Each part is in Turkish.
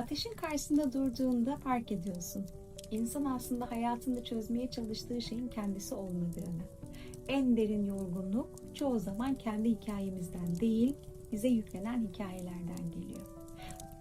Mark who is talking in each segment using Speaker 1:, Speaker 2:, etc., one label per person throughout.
Speaker 1: Ateşin karşısında durduğunda fark ediyorsun. İnsan aslında hayatında çözmeye çalıştığı şeyin kendisi olmadığını. En derin yorgunluk çoğu zaman kendi hikayemizden değil, bize yüklenen hikayelerden geliyor.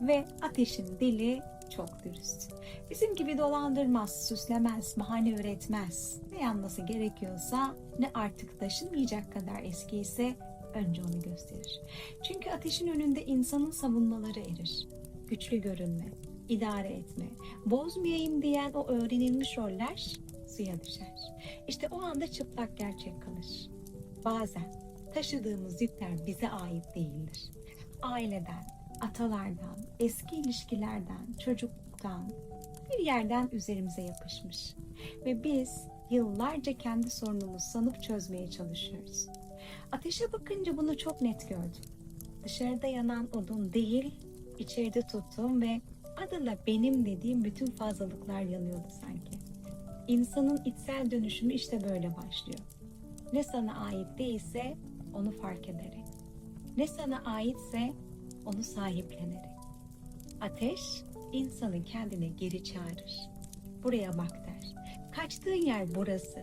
Speaker 1: Ve ateşin dili çok dürüst. Bizim gibi dolandırmaz, süslemez, bahane üretmez. Ne yanması gerekiyorsa, ne artık taşınmayacak kadar eski ise önce onu gösterir. Çünkü ateşin önünde insanın savunmaları erir. Güçlü görünme, idare etme, bozmayayım diyen o öğrenilmiş roller suya düşer. İşte o anda çıplak gerçek kalır. Bazen taşıdığımız yükler bize ait değildir. Aileden, atalardan, eski ilişkilerden, çocukluktan, bir yerden üzerimize yapışmış. Ve biz yıllarca kendi sorunumuzu sanıp çözmeye çalışıyoruz. Ateşe bakınca bunu çok net gördüm. Dışarıda yanan odun değil, içeride tuttuğum ve adıyla benim dediğim bütün fazlalıklar yanıyordu sanki. İnsanın içsel dönüşümü işte böyle başlıyor. Ne sana ait değilse onu fark ederek. Ne sana aitse onu sahiplenerek. Ateş insanı kendine geri çağırır. Buraya bak der. Kaçtığın yer burası.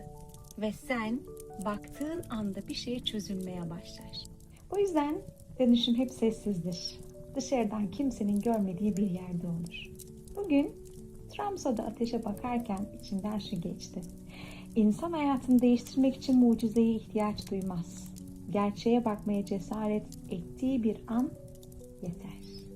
Speaker 1: Ve sen baktığın anda bir şey çözülmeye başlar. O yüzden dönüşüm hep sessizdir. Dışarıdan kimsenin görmediği bir yerde olur. Bugün Tromso'da ateşe bakarken içinden şu geçti. İnsan hayatını değiştirmek için mucizeye ihtiyaç duymaz. Gerçeğe bakmaya cesaret ettiği bir an yeter.